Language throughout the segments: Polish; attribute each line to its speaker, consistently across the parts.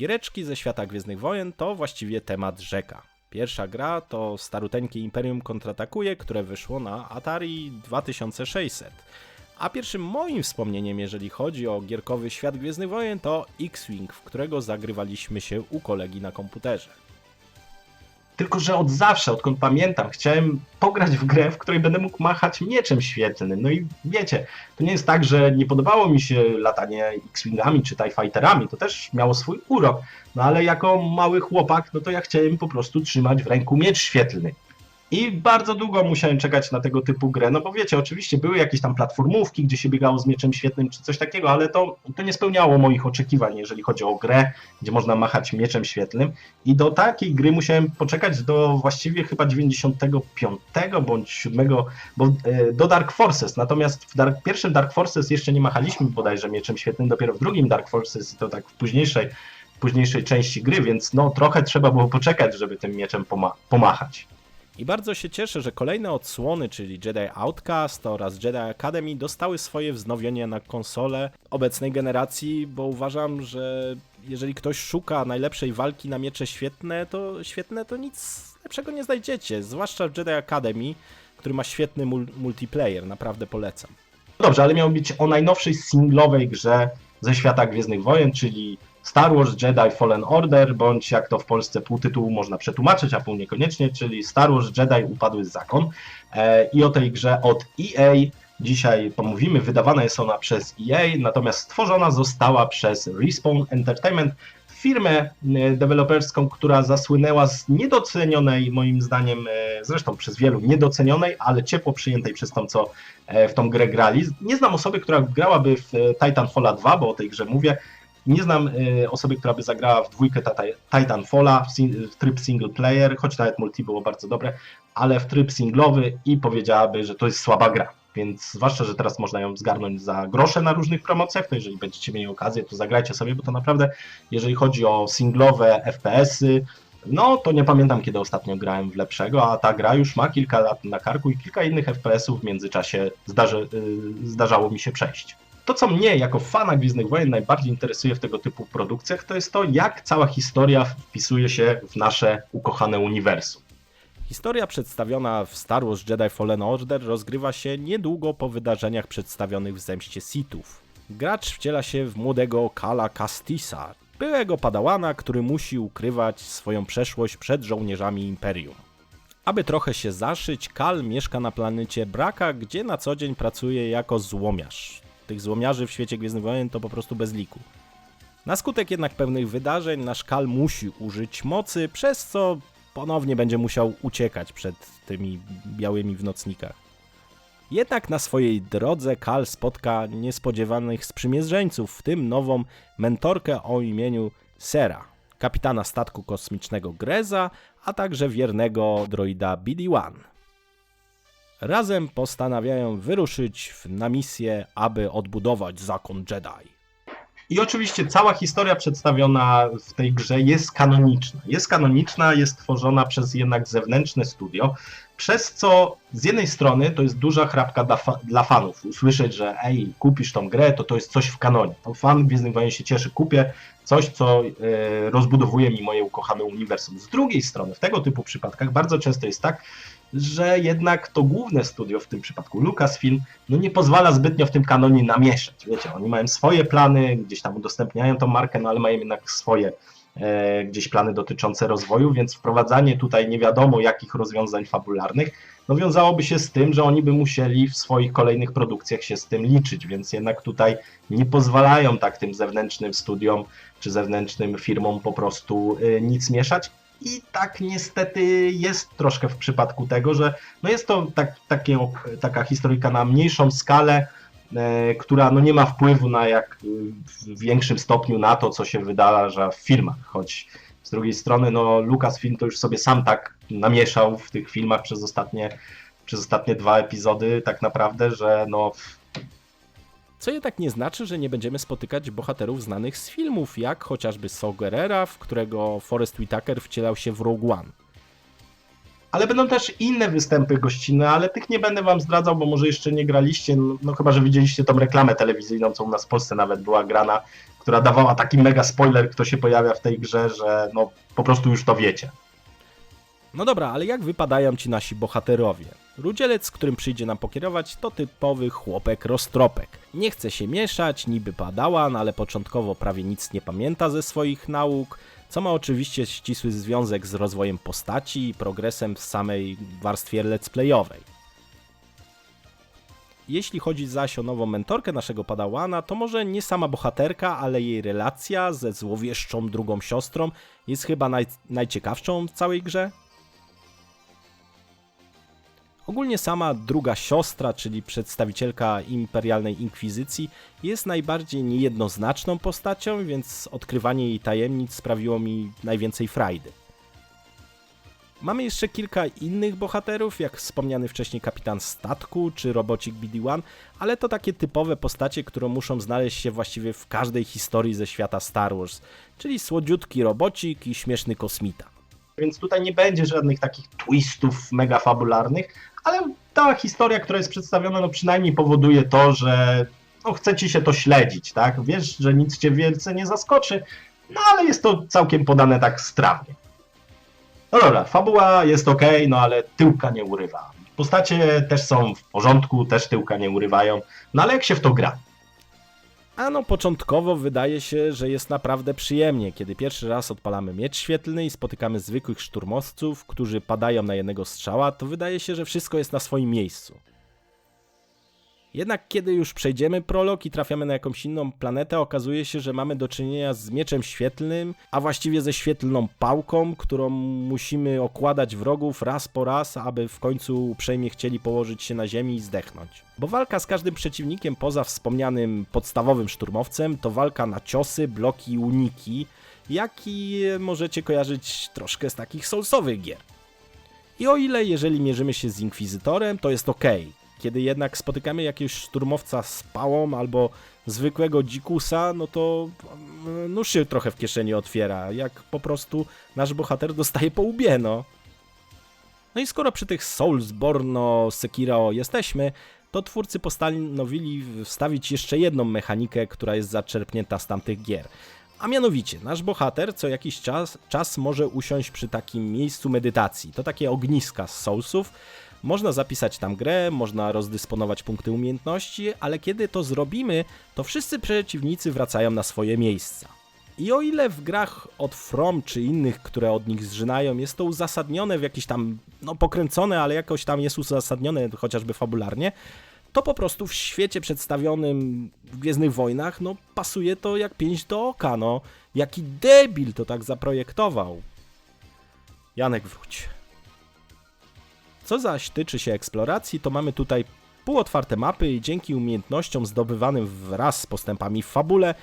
Speaker 1: Giereczki ze świata Gwiezdnych Wojen to właściwie temat rzeka. Pierwsza gra to staruteńkie Imperium kontratakuje, które wyszło na Atari 2600. A pierwszym moim wspomnieniem, jeżeli chodzi o gierkowy świat Gwiezdnych Wojen, to X-Wing, w którego zagrywaliśmy się u kolegi na komputerze.
Speaker 2: Tylko, że od zawsze, odkąd pamiętam, chciałem pograć w grę, w której będę mógł machać mieczem świetlnym. No i wiecie, to nie jest tak, że nie podobało mi się latanie X-Wingami czy TIE Fighterami, to też miało swój urok. No ale jako mały chłopak, no to ja chciałem po prostu trzymać w ręku miecz świetlny. I bardzo długo musiałem czekać na tego typu grę, no bo wiecie, oczywiście były jakieś tam platformówki, gdzie się biegało z mieczem świetnym czy coś takiego, ale to, to nie spełniało moich oczekiwań, jeżeli chodzi o grę, gdzie można machać mieczem świetlnym. I do takiej gry musiałem poczekać do właściwie chyba 95 bądź 7, bo e, do Dark Forces. Natomiast w Dark, pierwszym Dark Forces jeszcze nie machaliśmy bodajże mieczem świetlnym, dopiero w drugim Dark Forces i to tak w późniejszej, późniejszej części gry, więc no trochę trzeba było poczekać, żeby tym mieczem poma- pomachać.
Speaker 1: I bardzo się cieszę, że kolejne odsłony, czyli Jedi Outcast oraz Jedi Academy dostały swoje wznowienie na konsolę obecnej generacji, bo uważam, że jeżeli ktoś szuka najlepszej walki na miecze świetne, to świetne to nic lepszego nie znajdziecie, zwłaszcza w Jedi Academy, który ma świetny mul multiplayer, naprawdę polecam.
Speaker 2: Dobrze, ale miał być o najnowszej singlowej grze ze świata Gwiezdnych Wojen, czyli Star Wars Jedi Fallen Order, bądź jak to w Polsce pół tytułu można przetłumaczyć, a pół niekoniecznie, czyli Star Wars Jedi Upadły Zakon. E, I o tej grze od EA dzisiaj pomówimy. Wydawana jest ona przez EA, natomiast stworzona została przez Respawn Entertainment, firmę e, deweloperską, która zasłynęła z niedocenionej, moim zdaniem, e, zresztą przez wielu niedocenionej, ale ciepło przyjętej przez tą, co w tą grę grali. Nie znam osoby, która grałaby w Titanfalla 2, bo o tej grze mówię, nie znam y, osoby, która by zagrała w dwójkę Titanfalla w, tryb single player, choć nawet multi było bardzo dobre, ale w tryb singlowy i powiedziałaby, że to jest słaba gra. Więc zwłaszcza, że teraz można ją zgarnąć za grosze na różnych promocjach, to jeżeli będziecie mieli okazję, to zagrajcie sobie, bo to naprawdę, jeżeli chodzi o singlowe FPS-y, no to nie pamiętam, kiedy ostatnio grałem w lepszego, a ta gra już ma kilka lat na karku i kilka innych FPS-ów w międzyczasie zdarzy, yy, zdarzało mi się przejść. To, co mnie jako fana Gwiezdnych Wojen najbardziej interesuje w tego typu produkcjach, to jest to, jak cała historia wpisuje się w nasze ukochane uniwersum.
Speaker 1: Historia przedstawiona w Star Wars Jedi Fallen Order rozgrywa się niedługo po wydarzeniach przedstawionych w Zemście Sithów. Gracz wciela się w młodego Kala Castisa, byłego padałana, który musi ukrywać swoją przeszłość przed żołnierzami Imperium. Aby trochę się zaszyć, Kal mieszka na planecie Braka, gdzie na co dzień pracuje jako złomiarz tych złomiarzy w świecie Gwiezdnych Wojen to po prostu bez liku. Na skutek jednak pewnych wydarzeń nasz Kal musi użyć mocy, przez co ponownie będzie musiał uciekać przed tymi białymi w nocnikach. Jednak na swojej drodze Kal spotka niespodziewanych sprzymierzeńców, w tym nową mentorkę o imieniu Sera, kapitana statku kosmicznego Greza, a także wiernego droida BD-1. Razem postanawiają wyruszyć na misję, aby odbudować zakon Jedi.
Speaker 2: I oczywiście cała historia przedstawiona w tej grze jest kanoniczna. Jest kanoniczna, jest tworzona przez jednak zewnętrzne studio, przez co z jednej strony to jest duża chrapka dla, fa dla fanów. Usłyszeć, że ej, kupisz tą grę, to to jest coś w kanonie. To fan Gwiezdnych Wojen się cieszy, kupię coś, co e, rozbudowuje mi moje ukochane uniwersum. Z drugiej strony, w tego typu przypadkach bardzo często jest tak, że jednak to główne studio, w tym przypadku Lucasfilm, no nie pozwala zbytnio w tym kanonie namieszać. Wiecie, oni mają swoje plany, gdzieś tam udostępniają tą markę, no ale mają jednak swoje e, gdzieś plany dotyczące rozwoju, więc wprowadzanie tutaj nie wiadomo jakich rozwiązań fabularnych, no wiązałoby się z tym, że oni by musieli w swoich kolejnych produkcjach się z tym liczyć, więc jednak tutaj nie pozwalają tak tym zewnętrznym studiom czy zewnętrznym firmom po prostu e, nic mieszać, i tak niestety jest troszkę w przypadku tego, że no jest to tak, takie, taka historyjka na mniejszą skalę, e, która no nie ma wpływu na jak w większym stopniu na to, co się wydarza w filmach, choć z drugiej strony no Lucasfilm to już sobie sam tak namieszał w tych filmach przez ostatnie, przez ostatnie dwa epizody tak naprawdę, że no
Speaker 1: co jednak nie znaczy, że nie będziemy spotykać bohaterów znanych z filmów, jak chociażby Saw Gerrera, w którego Forrest Whitaker wcielał się w Rogue One.
Speaker 2: ale będą też inne występy gościnne, ale tych nie będę wam zdradzał, bo może jeszcze nie graliście, no, no chyba, że widzieliście tą reklamę telewizyjną, co u nas w Polsce nawet była grana, która dawała taki mega spoiler, kto się pojawia w tej grze, że no po prostu już to wiecie.
Speaker 1: No dobra, ale jak wypadają ci nasi bohaterowie? Rudzielec, którym przyjdzie nam pokierować, to typowy chłopek roztropek. Nie chce się mieszać, niby padałan, ale początkowo prawie nic nie pamięta ze swoich nauk, co ma oczywiście ścisły związek z rozwojem postaci i progresem w samej warstwie let's playowej. Jeśli chodzi zaś o nową mentorkę naszego padałana, to może nie sama bohaterka, ale jej relacja ze złowieszczą drugą siostrą jest chyba naj, najciekawszą w całej grze. Ogólnie sama druga siostra, czyli przedstawicielka imperialnej inkwizycji, jest najbardziej niejednoznaczną postacią, więc odkrywanie jej tajemnic sprawiło mi najwięcej frajdy. Mamy jeszcze kilka innych bohaterów, jak wspomniany wcześniej kapitan statku czy robocik BD-1, ale to takie typowe postacie, które muszą znaleźć się właściwie w każdej historii ze świata Star Wars, czyli słodziutki robocik i śmieszny kosmita.
Speaker 2: Więc tutaj nie będzie żadnych takich twistów mega fabularnych, ale ta historia, która jest przedstawiona, no przynajmniej powoduje to, że no, chce ci się to śledzić, tak? Wiesz, że nic cię wielce nie zaskoczy, no ale jest to całkiem podane tak strawnie. No dobra, fabuła jest ok, no ale tyłka nie urywa. Postacie też są w porządku, też tyłka nie urywają, no ale jak się w to gra?
Speaker 1: A no, początkowo wydaje się, że jest naprawdę przyjemnie, kiedy pierwszy raz odpalamy miecz świetlny i spotykamy zwykłych szturmowców, którzy padają na jednego strzała, to wydaje się, że wszystko jest na swoim miejscu. Jednak kiedy już przejdziemy prolog i trafiamy na jakąś inną planetę, okazuje się, że mamy do czynienia z mieczem świetlnym, a właściwie ze świetlną pałką, którą musimy okładać wrogów raz po raz, aby w końcu uprzejmie chcieli położyć się na ziemi i zdechnąć. Bo walka z każdym przeciwnikiem poza wspomnianym podstawowym szturmowcem to walka na ciosy, bloki i uniki, jaki możecie kojarzyć troszkę z takich soulsowych gier. I o ile jeżeli mierzymy się z Inkwizytorem, to jest ok. Kiedy jednak spotykamy jakiegoś szturmowca z pałą albo zwykłego dzikusa, no to mm, nóż się trochę w kieszeni otwiera, jak po prostu nasz bohater dostaje po łbie, no. No i skoro przy tych Soulsborne Sekiro jesteśmy, to twórcy postanowili wstawić jeszcze jedną mechanikę, która jest zaczerpnięta z tamtych gier. A mianowicie, nasz bohater co jakiś czas, czas może usiąść przy takim miejscu medytacji. To takie ogniska z Soulsów. Można zapisać tam grę, można rozdysponować punkty umiejętności, ale kiedy to zrobimy, to wszyscy przeciwnicy wracają na swoje miejsca. I o ile w grach od From czy innych, które od nich zżynają, jest to uzasadnione w jakiś tam, no pokręcone, ale jakoś tam jest uzasadnione chociażby fabularnie, to po prostu w świecie przedstawionym w Gwiezdnych Wojnach, no pasuje to jak pięść do oka, no. Jaki debil to tak zaprojektował. Janek, wróć. Co zaś tyczy się eksploracji, to mamy tutaj półotwarte mapy i dzięki umiejętnościom zdobywanym wraz z postępami w fabule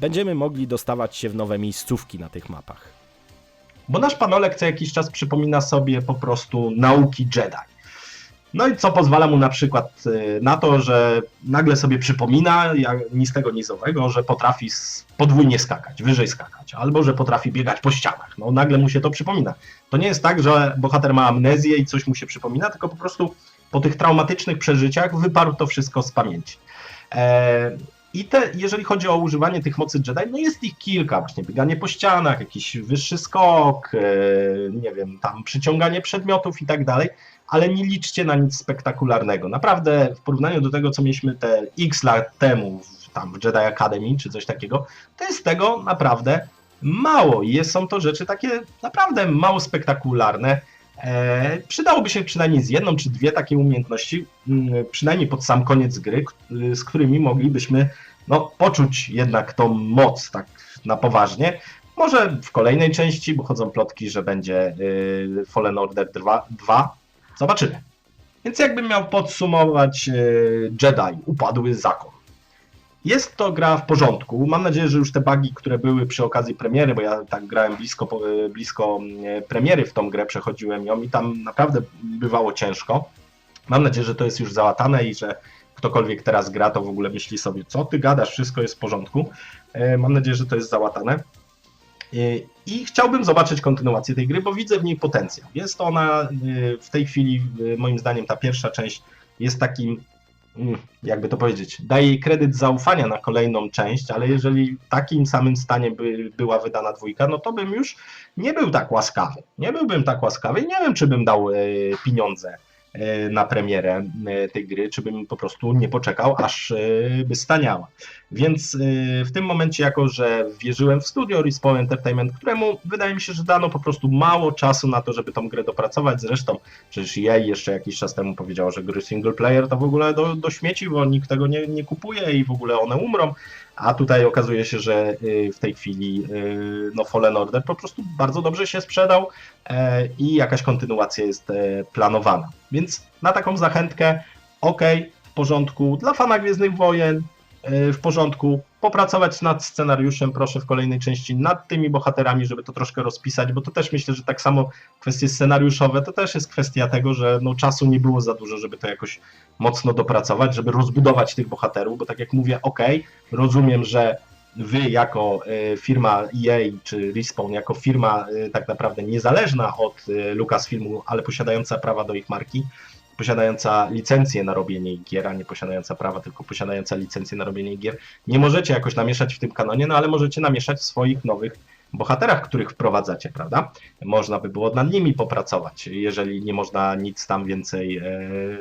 Speaker 1: będziemy mogli dostawać się w nowe miejscówki na tych mapach.
Speaker 2: Bo nasz panolek co jakiś czas przypomina sobie po prostu nauki Jedi. No i co pozwala mu na przykład y, na to, że nagle sobie przypomina, jak ni z tego, ni owego, że potrafi podwójnie skakać, wyżej skakać, albo że potrafi biegać po ścianach. No nagle mu się to przypomina. To nie jest tak, że bohater ma amnezję i coś mu się przypomina, tylko po prostu po tych traumatycznych przeżyciach wyparł to wszystko z pamięci. E, I te, jeżeli chodzi o używanie tych mocy Jedi, no jest ich kilka, właśnie bieganie po ścianach, jakiś wyższy skok, e, nie wiem, tam przyciąganie przedmiotów i tak dalej, ale nie liczcie na nic spektakularnego. Naprawdę w porównaniu do tego, co mieliśmy te x lat temu tam w Jedi Academy czy coś takiego, to jest tego naprawdę mało i są to rzeczy takie naprawdę mało spektakularne. E, przydałoby się przynajmniej z jedną czy dwie takie umiejętności, mm, przynajmniej pod sam koniec gry, k- z którymi moglibyśmy no, poczuć jednak tą moc tak na poważnie. Może w kolejnej części, bo chodzą plotki, że będzie y, Fallen Order 2, 2. Zobaczymy. Więc jakbym miał podsumować y, Jedi, upadły zakon. Jest to gra w porządku. Mam nadzieję, że już te bugi, które były przy okazji premiery, bo ja tak grałem blisko, blisko mm, premiery w tą grę, przechodziłem ją i tam naprawdę bywało ciężko. Mam nadzieję, że to jest już załatane i że ktokolwiek teraz gra, to w ogóle myśli sobie, co ty gadasz, wszystko jest w porządku. E, Mam nadzieję, że to jest załatane. Y, I chciałbym zobaczyć kontynuację tej gry, bo widzę w niej potencjał. Jest ona w tej chwili, moim zdaniem, ta pierwsza część jest takim, jakby to powiedzieć, daje jej kredyt zaufania na kolejną część, ale jeżeli w takim samym stanie by była wydana dwójka, no to bym już nie był tak łaskawy. Nie byłbym tak łaskawy i nie wiem, czy bym dał y, pieniądze na premierę y, tej gry, czy bym po prostu nie poczekał, aż y, by staniała. Więc w tym momencie, jako że wierzyłem w studio Respawn Entertainment, któremu wydaje mi się, że dano po prostu mało czasu na to, żeby tą grę dopracować. Zresztą przecież EA jeszcze jakiś czas temu powiedział, że gry single player to w ogóle do, do śmieci, bo nikt tego nie, nie kupuje i w ogóle one umrą. A tutaj okazuje się, że y, w tej chwili y, no Fallen Order po prostu bardzo dobrze się sprzedał e, i jakaś kontynuacja jest e, planowana. Więc na taką zachętkę, ok, w porządku, dla fana Gwiezdnych Wojen, e, w porządku, popracować nad scenariuszem, proszę w kolejnej części, nad tymi bohaterami, żeby to troszkę rozpisać, bo to też myślę, że tak samo kwestie scenariuszowe, to też jest kwestia tego, że no, czasu nie było za dużo, żeby to jakoś mocno dopracować, żeby rozbudować tych bohaterów, bo tak jak mówię, ok, rozumiem, że wy jako e, firma EA czy Respawn, jako firma e, tak naprawdę niezależna od e, Lucasfilmu, ale posiadająca prawa do ich marki, posiadająca licencję na robienie gier, a nie posiadająca prawa, tylko posiadająca licencję na robienie gier, nie możecie jakoś namieszać w tym kanonie, no ale możecie namieszać w swoich nowych bohaterach, których wprowadzacie, prawda? Można by było nad nimi popracować, jeżeli nie można nic tam więcej, e,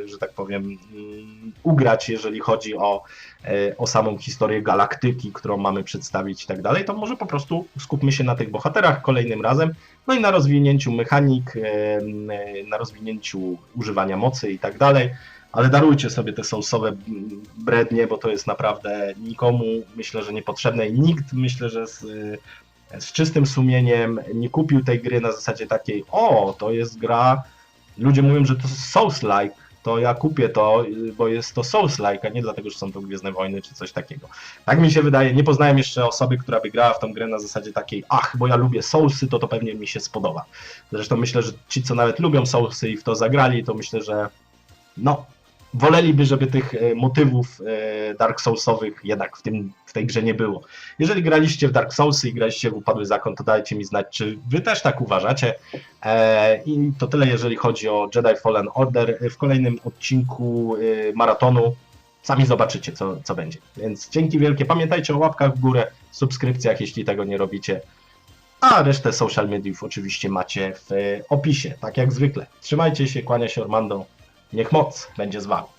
Speaker 2: że tak powiem, mm, ugrać, jeżeli chodzi o, e, o samą historię galaktyki, którą mamy przedstawić i tak dalej, to może po prostu skupmy się na tych bohaterach kolejnym razem, no i na rozwinięciu mechanik, e, na rozwinięciu używania mocy i tak dalej. Ale darujcie sobie te soulsowe brednie, bo to jest naprawdę nikomu, myślę, że niepotrzebne i nikt, myślę, że z, z czystym sumieniem nie kupił tej gry na zasadzie takiej, o, to jest gra, ludzie mówią, że to Souls-like, to ja kupię to, bo jest to Souls-like, a nie dlatego, że są to Gwiezdne Wojny czy coś takiego. Tak mi się wydaje, nie poznałem jeszcze osoby, która by grała w tą grę na zasadzie takiej, ach, bo ja lubię Soulsy, to to pewnie mi się spodoba. Zresztą myślę, że ci, co nawet lubią Soulsy i w to zagrali, to myślę, że no, woleliby, żeby tych e, motywów e, Dark Soulsowych jednak w, tym, w tej grze nie było. Jeżeli graliście w Dark Soulsy i graliście w Upadły Zakon, to dajcie mi znać, czy wy też tak uważacie. E, I to tyle, jeżeli chodzi o Jedi Fallen Order. W kolejnym odcinku maratonu sami zobaczycie, co, co będzie. Więc dzięki wielkie. Pamiętajcie o łapkach w górę, subskrypcjach, jeśli tego nie robicie. A resztę social mediów oczywiście macie w opisie, tak jak zwykle. Trzymajcie się, kłania się Ormando. Niech moc będzie z wami.